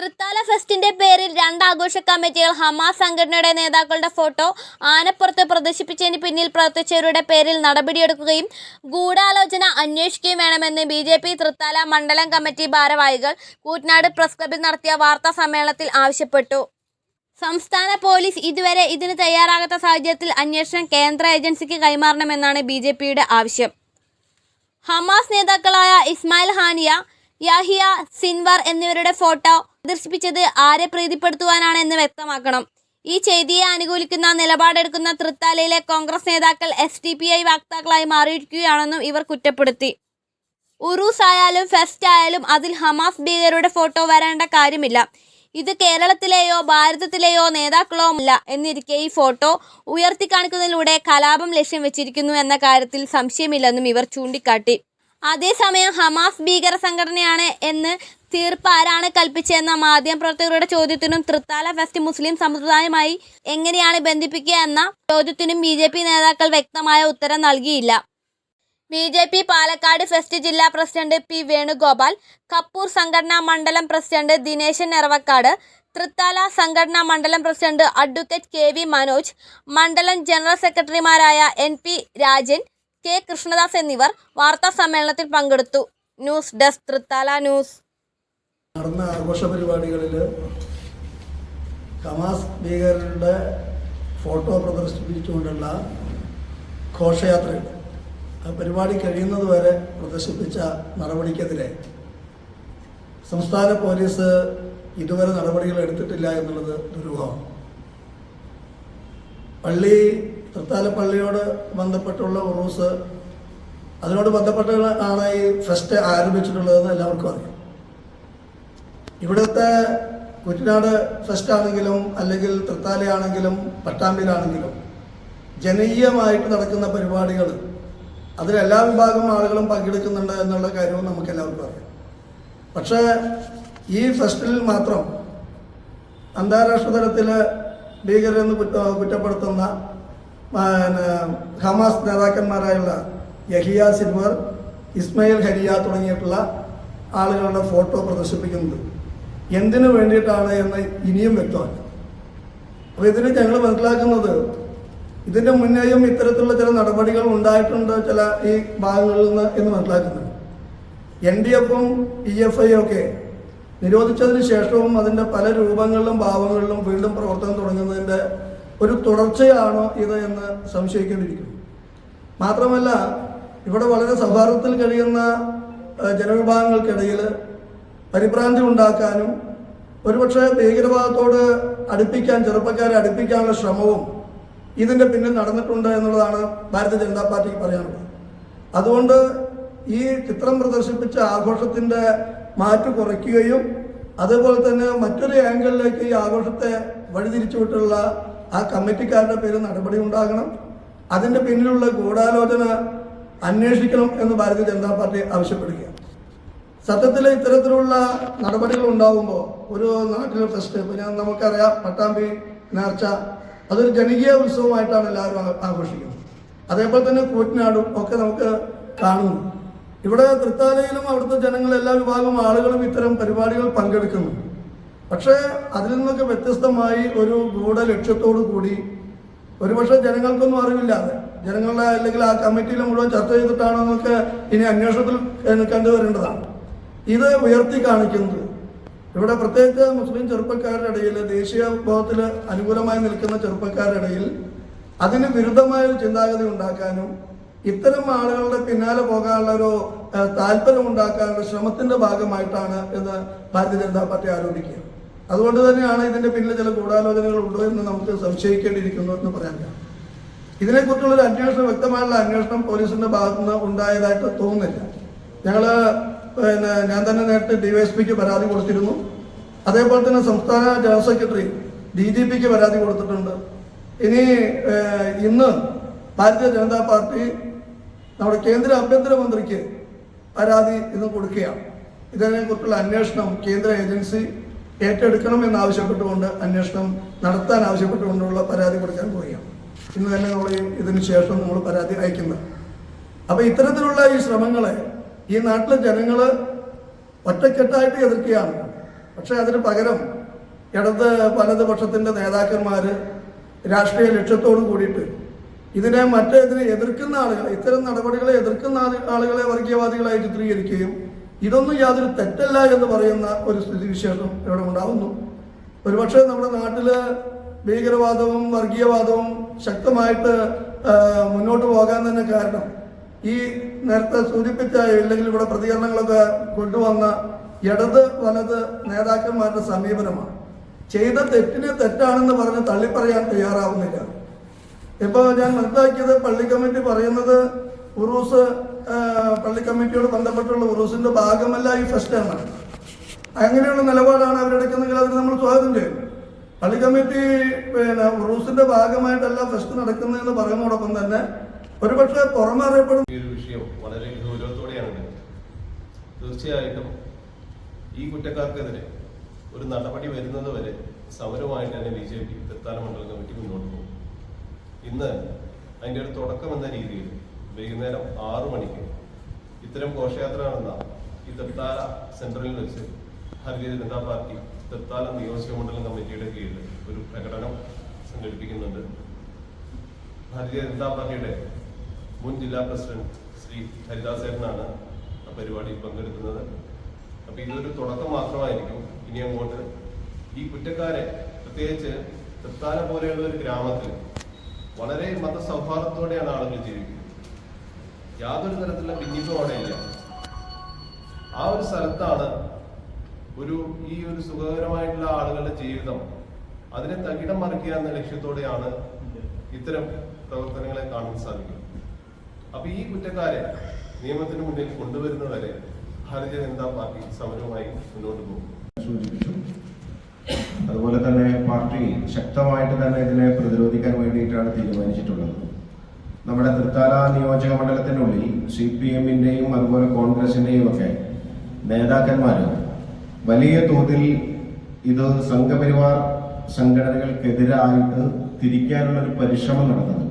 തൃത്താല ഫെസ്റ്റിന്റെ പേരിൽ രണ്ട് ആഘോഷ കമ്മിറ്റികൾ ഹമാസ് സംഘടനയുടെ നേതാക്കളുടെ ഫോട്ടോ ആനപ്പുറത്ത് പ്രദർശിപ്പിച്ചതിന് പിന്നിൽ പ്രവർത്തിച്ചവരുടെ പേരിൽ നടപടിയെടുക്കുകയും ഗൂഢാലോചന അന്വേഷിക്കുകയും വേണമെന്ന് ബി ജെ പി തൃത്താല മണ്ഡലം കമ്മിറ്റി ഭാരവാഹികൾ കൂറ്റനാട് പ്രസ് ക്ലബിൽ നടത്തിയ വാർത്താ സമ്മേളനത്തിൽ ആവശ്യപ്പെട്ടു. സംസ്ഥാന പോലീസ് ഇതുവരെ ഇതിന് തയ്യാറാകാത്ത സാഹചര്യത്തിൽ അന്വേഷണം കേന്ദ്ര ഏജൻസിക്ക് കൈമാറണമെന്നാണ് ബി ആവശ്യം. ഹമാസ് നേതാക്കളായ ഇസ്മായിൽ ഹാനിയ യാഹിയ സിൻവർ എന്നിവരുടെ ഫോട്ടോ പ്രദർശിപ്പിച്ചത് ആരെ പ്രീതിപ്പെടുത്തുവാനാണ് എന്ന് വ്യക്തമാക്കണം. ഈ ചെയ്തിയെ അനുകൂലിക്കുന്ന നിലപാടെടുക്കുന്ന തൃത്താലയിലെ കോൺഗ്രസ് നേതാക്കൾ എസ് ഡി പി ഐ വക്താക്കളായി മാറിയിരിക്കുകയാണെന്നും ഇവർ കുറ്റപ്പെടുത്തി. ഉറൂസ് ആയാലും ഫെസ്റ്റ് ആയാലും അതിൽ ഹമാസ് ഭീകരരുടെ ഫോട്ടോ വരേണ്ട കാര്യമില്ല. ഇത് കേരളത്തിലെയോ ഭാരതത്തിലെയോ നേതാക്കളോ അല്ല എന്നിരിക്കെ ഈ ഫോട്ടോ ഉയർത്തിക്കാണിക്കുന്നതിലൂടെ കലാപം ലക്ഷ്യം വെച്ചിരിക്കുന്നു എന്ന കാര്യത്തിൽ സംശയമില്ലെന്നും ഇവർ ചൂണ്ടിക്കാട്ടി. അതേസമയം ഹമാസ് ഭീകര സംഘടനയാണ് എന്ന് തീർപ്പ് ആരാണ് കൽപ്പിച്ചതെന്ന മാധ്യമപ്രവർത്തകരുടെ ചോദ്യത്തിനും തൃത്താല ഫെസ്റ്റ് മുസ്ലിം സമുദായമായി എങ്ങനെയാണ് ബന്ധിപ്പിക്കുക എന്ന ചോദ്യത്തിനും ബി ജെ പി നേതാക്കൾ വ്യക്തമായ ഉത്തരം നൽകിയില്ല. B J P Palakkad west ജില്ലാ പ്രസിഡന്റ് പി വേണുഗോപാൽ കപ്പൂർ സംഘടനാ മണ്ഡലം പ്രസിഡന്റ് ദിനേശൻ നെറവക്കാട് തൃത്താല സംഘടനാ മണ്ഡലം president advocate K V Manoj മണ്ഡലം ജനറൽ സെക്രട്ടറിമാരായ N P Rajan K Krishnadas എന്നിവർ വാർത്താ സമ്മേളനത്തിൽ പങ്കെടുത്തു. News desk Thrithala news. നടന്ന ആഘോഷ പരിപാടികളിൽ ഹമാസ് ഭീകരരുടെ ഫോട്ടോ പ്രദർശിപ്പിച്ചുകൊണ്ടുള്ള ഘോഷയാത്ര ആ പരിപാടി കഴിയുന്നത് വരെ പ്രദർശിപ്പിച്ച നടപടിക്കെതിരെ സംസ്ഥാന പോലീസ് ഇതുവരെ നടപടികൾ എടുത്തിട്ടില്ല എന്നുള്ളത് ദുരൂഹമാണ്. പള്ളി തൃത്താല പള്ളിയോട് ബന്ധപ്പെട്ടുള്ള ഉറൂസ് അതിനോട് ബന്ധപ്പെട്ട് ആണ് ഈ ഫെസ്റ്റ് ആരംഭിച്ചിട്ടുള്ളതെന്ന് എല്ലാവർക്കും അറിയാം. ഇവിടുത്തെ കുറ്റനാട് ഫെസ്റ്റ് ആണെങ്കിലും അല്ലെങ്കിൽ തൃത്താലയാണെങ്കിലും പട്ടാമ്പിയിലാണെങ്കിലും ജനകീയമായിട്ട് നടക്കുന്ന പരിപാടികൾ അതിലെല്ലാ വിഭാഗം ആളുകളും പങ്കെടുക്കുന്നുണ്ട് എന്നുള്ള കാര്യവും നമുക്ക് എല്ലാവർക്കും അറിയാം. പക്ഷേ ഈ ഫെസ്റ്റിൽ മാത്രം അന്താരാഷ്ട്ര തലത്തിൽ ഭീകരെന്ന് കുറ്റ കുറ്റപ്പെടുത്തുന്ന ഹമാസ് നേതാക്കന്മാരായുള്ള യഹിയ സിൻവർ ഇസ്മയിൽ ഹരിയ തുടങ്ങിയിട്ടുള്ള ആളുകളുടെ ഫോട്ടോ പ്രദർശിപ്പിക്കുന്നത്. എന്തിനു വേണ്ടിയിട്ടാണ് എന്ന് ഇനിയും വ്യക്തമാണ് അപ്പോൾ ഇതിന് ഞങ്ങൾ മനസ്സിലാക്കുന്നത് ഇതിന്റെ മുന്നേയും ഇത്തരത്തിലുള്ള ചില നടപടികൾ ഉണ്ടായിട്ടുണ്ട് ചില ഈ ഭാഗങ്ങളിൽ നിന്ന് എന്ന് മനസ്സിലാക്കുന്നുണ്ട് എൻ ഡി എഫും പി എഫ് ഐ ഒക്കെ നിരോധിച്ചതിന് ശേഷവും അതിന്റെ പല രൂപങ്ങളിലും ഭാവങ്ങളിലും വീണ്ടും പ്രവർത്തനം തുടങ്ങുന്നതിന്റെ ഒരു തുടർച്ചയാണോ ഇത് എന്ന് സംശയിക്കേണ്ടിയിരിക്കുന്നു. മാത്രമല്ല ഇവിടെ വളരെ സൗഹാർദ്ദത്തിൽ കഴിയുന്ന ജനവിഭാഗങ്ങൾക്കിടയിൽ പരിഭ്രാന്തി ഉണ്ടാക്കാനും ഒരുപക്ഷെ ഭീകരവാദത്തോട് അടുപ്പിക്കാൻ ചെറുപ്പക്കാരെ അടുപ്പിക്കാനുള്ള ശ്രമവും ഇതിന്റെ പിന്നിൽ നടന്നിട്ടുണ്ട് എന്നുള്ളതാണ് ഭാരതീയ ജനതാ പാർട്ടിക്ക് പറയാനുള്ളത്. അതുകൊണ്ട് ഈ ചിത്രം പ്രദർശിപ്പിച്ച ആഘോഷത്തിന്റെ മാറ്റു കുറയ്ക്കുകയും അതേപോലെ തന്നെ മറ്റൊരു ആംഗിളിലേക്ക് ഈ ആഘോഷത്തെ വഴിതിരിച്ചുവിട്ടുള്ള ആ കമ്മിറ്റിക്കാരുടെ പേരിൽ നടപടി ഉണ്ടാകണം. അതിന്റെ പിന്നിലുള്ള ഗൂഢാലോചന അന്വേഷിക്കണം എന്ന് ഭാരതീയ ജനതാ പാർട്ടി ആവശ്യപ്പെടുക സത്യത്തിൽ ഇത്തരത്തിലുള്ള നടപടികൾ ഉണ്ടാകുമ്പോൾ ഒരു നാട്ടിലെ ഫെസ്റ്റ് പിന്നെ നമുക്കറിയാം പട്ടാമ്പി നേർച്ച അതൊരു ജനകീയ ഉത്സവമായിട്ടാണ് എല്ലാവരും ആഘോഷിക്കുന്നത്. അതേപോലെ തന്നെ കൂറ്റനാടും ഒക്കെ നമുക്ക് കാണുന്നു. ഇവിടെ തൃത്താലയിലും അവിടുത്തെ ജനങ്ങൾ എല്ലാ വിഭാഗം ആളുകളും ഇത്തരം പരിപാടികൾ പങ്കെടുക്കുന്നു പക്ഷേ അതിൽ നിന്നൊക്കെ വ്യത്യസ്തമായി ഒരു ഗൂഢ ലക്ഷ്യത്തോടു കൂടി ഒരുപക്ഷെ ജനങ്ങൾക്കൊന്നും അറിവില്ലാതെ ജനങ്ങളുടെ അല്ലെങ്കിൽ ആ കമ്മിറ്റിയിൽ മുഴുവൻ ചർച്ച ചെയ്തിട്ടാണോ എന്നൊക്കെ ഇനി അന്വേഷണത്തിൽ കണ്ടുവരേണ്ടതാണ് ഇത് ഉയർത്തി കാണിക്കുന്നത് ഇവിടെ പ്രത്യേകിച്ച് മുസ്ലിം ചെറുപ്പക്കാരുടെ ഇടയിൽ ദേശീയ വിഭവത്തിൽ അനുകൂലമായി നിൽക്കുന്ന ചെറുപ്പക്കാരുടെ ഇടയിൽ അതിന് വിരുദ്ധമായ ഒരു ചിന്താഗതി ഉണ്ടാക്കാനും ഇത്തരം ആളുകളുടെ പിന്നാലെ പോകാനുള്ള ഒരു താല്പര്യം ഉണ്ടാക്കാനുള്ള ശ്രമത്തിന്റെ ഭാഗമായിട്ടാണ് എന്ന് ഭാരതീയ ജനതാ പാർട്ടി ആരോപിക്കുക അതുകൊണ്ട് തന്നെയാണ് ഇതിന്റെ പിന്നിൽ ചില ഗൂഢാലോചനകൾ ഉണ്ടോ എന്ന് നമുക്ക് സംശയിക്കേണ്ടിയിരിക്കുന്നു എന്ന് പറയാൻ കാരണം ഇതിനെക്കുറിച്ചുള്ള ഒരു അന്വേഷണം വ്യക്തമായുള്ള അന്വേഷണം പോലീസിന്റെ ഭാഗത്തുനിന്ന് ഉണ്ടായതായിട്ട് തോന്നുന്നില്ല. ഞങ്ങൾ പിന്നെ ഞാൻ തന്നെ നേരത്തെ ഡിവൈഎസ്പിക്ക് പരാതി കൊടുത്തിരുന്നു. അതേപോലെ തന്നെ സംസ്ഥാന ജനറൽ സെക്രട്ടറി ഡി ജി പിക്ക് പരാതി കൊടുത്തിട്ടുണ്ട്. ഇനി ഇന്ന് ഭാരതീയ ജനതാ പാർട്ടി നമ്മുടെ കേന്ദ്ര ആഭ്യന്തരമന്ത്രിക്ക് പരാതി ഇന്ന് കൊടുക്കുകയാണ്. ഇതിനെക്കുറിച്ചുള്ള അന്വേഷണം കേന്ദ്ര ഏജൻസി ഏറ്റെടുക്കണം എന്നാവശ്യപ്പെട്ടുകൊണ്ട് അന്വേഷണം നടത്താൻ ആവശ്യപ്പെട്ടുകൊണ്ടുള്ള പരാതി കൊടുക്കാൻ പോവുകയാണ്. ഇന്ന് തന്നെ നമ്മൾ ഇതിനു ശേഷം നമ്മൾ പരാതി അയക്കുന്നത് അപ്പൊ ഇത്തരത്തിലുള്ള ഈ ശ്രമങ്ങളെ ഈ നാട്ടിലെ ജനങ്ങൾ ഒറ്റക്കെട്ടായിട്ട് എതിർക്കുകയാണ്. പക്ഷെ അതിന് പകരം ഇടത് വലതുപക്ഷത്തിന്റെ നേതാക്കന്മാർ രാഷ്ട്രീയ ലക്ഷ്യത്തോട് കൂടിയിട്ട് ഇതിനെ മറ്റേതിനെ എതിർക്കുന്ന ആളുകളെ ഇത്തരം നടപടികളെ എതിർക്കുന്ന ആളുകളെ വർഗീയവാദികളായി ചിത്രീകരിക്കുകയും ഇതൊന്നും യാതൊരു തെറ്റല്ല എന്ന് പറയുന്ന ഒരു സ്ഥിതിവിശേഷം ഇവിടെ ഉണ്ടാവുന്നു. ഒരുപക്ഷെ നമ്മുടെ നാട്ടിൽ ഭീകരവാദവും വർഗീയവാദവും ശക്തമായിട്ട് മുന്നോട്ട് പോകാൻ തന്നെ കാരണം ഈ നേരത്തെ സൂചിപ്പിച്ച ഇല്ലെങ്കിൽ ഇവിടെ പ്രതികരണങ്ങളൊക്കെ കൊണ്ടുവന്ന ഇടത് വലത് നേതാക്കന്മാരുടെ സമീപനമാണ്. ചെയ്ത തെറ്റിനെ തെറ്റാണെന്ന് പറഞ്ഞ് തള്ളിപ്പറയാൻ തയ്യാറാവുന്നില്ല. ഇപ്പോൾ ഞാൻ മനസ്സിലാക്കിയത് പള്ളി കമ്മിറ്റി പറയുന്നത് ഉറൂസ് പള്ളി കമ്മിറ്റിയോട് ബന്ധപ്പെട്ടുള്ള ഉറൂസിന്റെ ഭാഗമല്ല ഈ ഫസ്റ്റ് എന്നാണ് അങ്ങനെയുള്ള നിലപാടാണ് അവരെടുക്കുന്നെങ്കിൽ അതിന് നമ്മൾ സ്വാഗതം ചെയ്യും. പള്ളി കമ്മിറ്റി പിന്നെ ഉറൂസിന്റെ ഭാഗമായിട്ടല്ല ഫസ്റ്റ് നടക്കുന്നതെന്ന് പറയുന്നതോടൊപ്പം തന്നെ ഒരുപക്ഷെ പുറമെ അറിയപ്പെടുന്ന ഈ ഒരു വിഷയം വളരെ ഗൗരവത്തോടെയാണ് തീർച്ചയായിട്ടും ഈ കുറ്റക്കാർക്കെതിരെ ഒരു നടപടി വരുന്നത് വരെ സമരമായിട്ട് തന്നെ ബി ജെ പി തൃത്താല മണ്ഡലം കമ്മിറ്റി മുന്നോട്ട് പോകും. ഇന്ന് അതിന്റെ ഒരു തുടക്കം എന്ന രീതിയിൽ വൈകുന്നേരം ആറു മണിക്ക് ഇത്തരം ഘോഷയാത്ര നടന്ന ഈ തൃത്താല സെൻട്രലിൽ വെച്ച് ഭാരതീയ ജനതാ പാർട്ടി തൃത്താല നിയോജക മണ്ഡലം കമ്മിറ്റിയുടെ കീഴിൽ ഒരു പ്രകടനം സംഘടിപ്പിക്കുന്നുണ്ട്. ഭാരതീയ ജനതാ പാർട്ടിയുടെ മുൻ ജില്ലാ പ്രസിഡന്റ് ശ്രീ ഹരിദാസേട്ടനാണ് ആ പരിപാടിയിൽ പങ്കെടുക്കുന്നത്. അപ്പൊ ഇതൊരു തുടക്കം മാത്രമായിരിക്കും. ഇനി അങ്ങോട്ട് ഈ കുറ്റക്കാരെ പ്രത്യേകിച്ച് തൃത്താല പോലെയുള്ള ഒരു ഗ്രാമത്തിൽ വളരെ മത സൗഹാർദ്ദത്തോടെയാണ് ആളുകൾ ജീവിക്കുന്നത്. യാതൊരു തരത്തിലുള്ള ഭിന്നിപ്പും അവിടെ ഇല്ല ആ ഒരു സ്ഥലത്താണ് ഒരു ഈ ഒരു സുഖകരമായിട്ടുള്ള ആളുകളുടെ ജീവിതം. അതിനെ തകിടം മറിക്കുക എന്ന ലക്ഷ്യത്തോടെയാണ് ഇത്തരം പ്രവർത്തനങ്ങളെ കാണാൻ സാധിക്കും അപ്പൊ ഈ കുറ്റക്കാരെ നിയമത്തിന് മുന്നിൽ കൊണ്ടുവരുന്നവരെ ഭാരതീയ ജനതാ പാർട്ടി സമരവുമായി മുന്നോട്ട് പോകും. സൂചിപ്പിച്ചു. അതുപോലെ തന്നെ പാർട്ടി ശക്തമായിട്ട് തന്നെ ഇതിനെ പ്രതിരോധിക്കാൻ വേണ്ടിയിട്ടാണ് തീരുമാനിച്ചിട്ടുള്ളത്. നമ്മുടെ തൃത്താല നിയോജക മണ്ഡലത്തിനുള്ളിൽ സി പി എമ്മിന്റെയും അതുപോലെ കോൺഗ്രസിന്റെയും ഒക്കെ നേതാക്കന്മാർ വലിയ തോതിൽ ഇത് സംഘപരിവാർ സംഘടനകൾക്കെതിരായിട്ട് തിരിക്കാനുള്ള ഒരു പരിശ്രമം നടത്തുന്നുണ്ട്.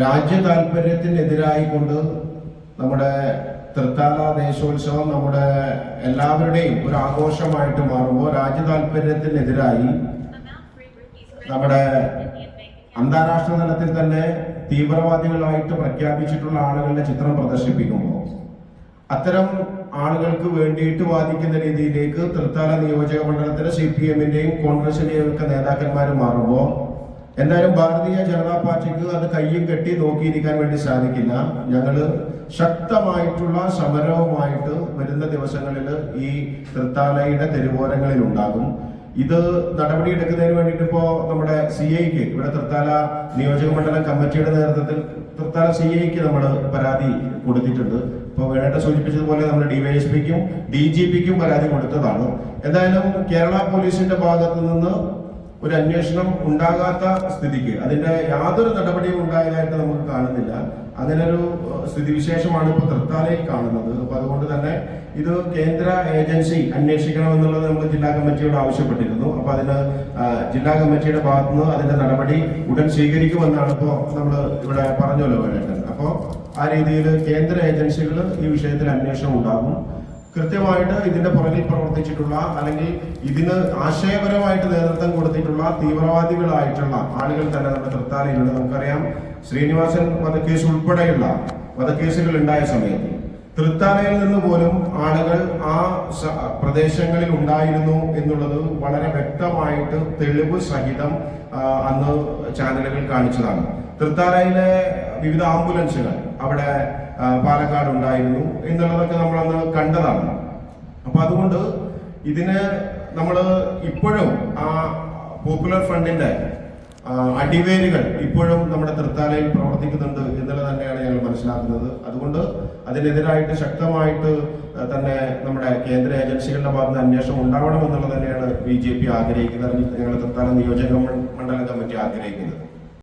രാജ്യ താല്പര്യത്തിനെതിരായി കൊണ്ട് നമ്മുടെ തൃത്താല ദേശോത്സവം നമ്മുടെ എല്ലാവരുടെയും ഒരു ആഘോഷമായിട്ട് മാറുമ്പോൾ രാജ്യ താല്പര്യത്തിനെതിരായി നമ്മുടെ അന്താരാഷ്ട്ര തലത്തിൽ തന്നെ തീവ്രവാദികളായിട്ട് പ്രഖ്യാപിച്ചിട്ടുള്ള ആളുകളുടെ ചിത്രം പ്രദർശിപ്പിക്കുമ്പോൾ അത്തരം ആളുകൾക്ക് വേണ്ടിയിട്ട് വാദിക്കുന്ന രീതിയിലേക്ക് തൃത്താല നിയോജക മണ്ഡലത്തിലെ സി പി എമ്മിന്റെയും കോൺഗ്രസിന്റെയും ഒക്കെ നേതാക്കന്മാർ മാറുമ്പോൾ എന്തായാലും ഭാരതീയ ജനതാ പാർട്ടിക്ക് അത് കയ്യും കെട്ടി നോക്കിയിരിക്കാൻ വേണ്ടി സാധിക്കില്ല. ഞങ്ങൾ ശക്തമായിട്ടുള്ള സമരവുമായിട്ട് വരുന്ന ദിവസങ്ങളിൽ ഈ തൃത്താലയുടെ തെരുവോരങ്ങളിൽ ഉണ്ടാകും ഇത് നടപടിയെടുക്കുന്നതിന് വേണ്ടിയിട്ട് ഇപ്പോ നമ്മുടെ സി ഐക്ക് ഇവിടെ തൃത്താല നിയോജക മണ്ഡലം കമ്മിറ്റിയുടെ നേതൃത്വത്തിൽ തൃത്താല സി ഐക്ക് നമ്മൾ പരാതി കൊടുത്തിട്ടുണ്ട്. ഇപ്പൊ വേണേട്ട സൂചിപ്പിച്ചതുപോലെ നമ്മൾ ഡിവൈഎസ്പിക്കും ഡി ജി പിക്കും പരാതി കൊടുത്തതാണ്. എന്തായാലും കേരള പോലീസിന്റെ ഭാഗത്തു നിന്ന് ഒരു അന്വേഷണം ഉണ്ടാകാത്ത സ്ഥിതിക്ക് അതിന്റെ യാതൊരു നടപടിയും ഉണ്ടായതായിട്ട് നമുക്ക് കാണുന്നില്ല. ഏഹ്, സ്ഥിതിവിശേഷമാണ് ഇപ്പോൾ തൃത്താലയിൽ കാണുന്നത്. അപ്പൊ അതുകൊണ്ട് തന്നെ ഇത് കേന്ദ്ര ഏജൻസി അന്വേഷിക്കണം എന്നുള്ളത് നമ്മൾ ജില്ലാ കമ്മിറ്റിയോട് ആവശ്യപ്പെട്ടിരുന്നു. അപ്പൊ അതിന് ജില്ലാ കമ്മിറ്റിയുടെ ഭാഗത്തുനിന്ന് അതിന്റെ നടപടി ഉടൻ സ്വീകരിക്കുമെന്നാണ് ഇപ്പോ നമ്മൾ ഇവിടെ പറഞ്ഞല്ലോ വേണ്ടത് അപ്പോൾ ആ രീതിയിൽ കേന്ദ്ര ഏജൻസികൾ ഈ വിഷയത്തിൽ അന്വേഷണം ഉണ്ടാകും. കൃത്യമായിട്ട് ഇതിന്റെ പുറകിൽ പ്രവർത്തിച്ചിട്ടുള്ള അല്ലെങ്കിൽ ഇതിന് ആശയപരമായിട്ട് നേതൃത്വം കൊടുത്തിട്ടുള്ള തീവ്രവാദികളായിട്ടുള്ള ആളുകൾ തന്നെ നമ്മുടെ തൃത്താലയിലുണ്ട്. നമുക്കറിയാം ശ്രീനിവാസൻ വധക്കേസ് ഉൾപ്പെടെയുള്ള വധക്കേസുകൾ ഉണ്ടായ സമയത്ത് തൃത്താലയിൽ നിന്ന് പോലും ആളുകൾ ആ പ്രദേശങ്ങളിൽ ഉണ്ടായിരുന്നു എന്നുള്ളത് വളരെ വ്യക്തമായിട്ട് തെളിവ് സഹിതം അന്ന് ചാനലുകൾ കാണിച്ചതാണ്. തൃത്താലയിലെ വിവിധ ആംബുലൻസുകൾ അവിടെ പാലക്കാട് ഉണ്ടായിരുന്നു എന്നുള്ളതൊക്കെ നമ്മൾ അന്ന് കണ്ടതാണ്. അപ്പൊ അതുകൊണ്ട് ഇതിന് നമ്മൾ ഇപ്പോഴും ആ പോപ്പുലർ ഫ്രണ്ടിന്റെ അടിവേരുകൾ ഇപ്പോഴും നമ്മുടെ തൃത്താലയിൽ പ്രവർത്തിക്കുന്നുണ്ട് എന്നുള്ളത് തന്നെയാണ് ഞങ്ങൾ മനസ്സിലാക്കുന്നത്. അതുകൊണ്ട് അതിനെതിരായിട്ട് ശക്തമായിട്ട് തന്നെ നമ്മുടെ കേന്ദ്ര ഏജൻസികളുടെ ഭാഗത്ത് അന്വേഷണം ഉണ്ടാവണം എന്നുള്ളത് തന്നെയാണ് ബി ജെ പി ആഗ്രഹിക്കുന്നത്. ഞങ്ങൾ തൃത്താല നിയോജക മണ്ഡലം കമ്മിറ്റി ആഗ്രഹിക്കുന്നത്.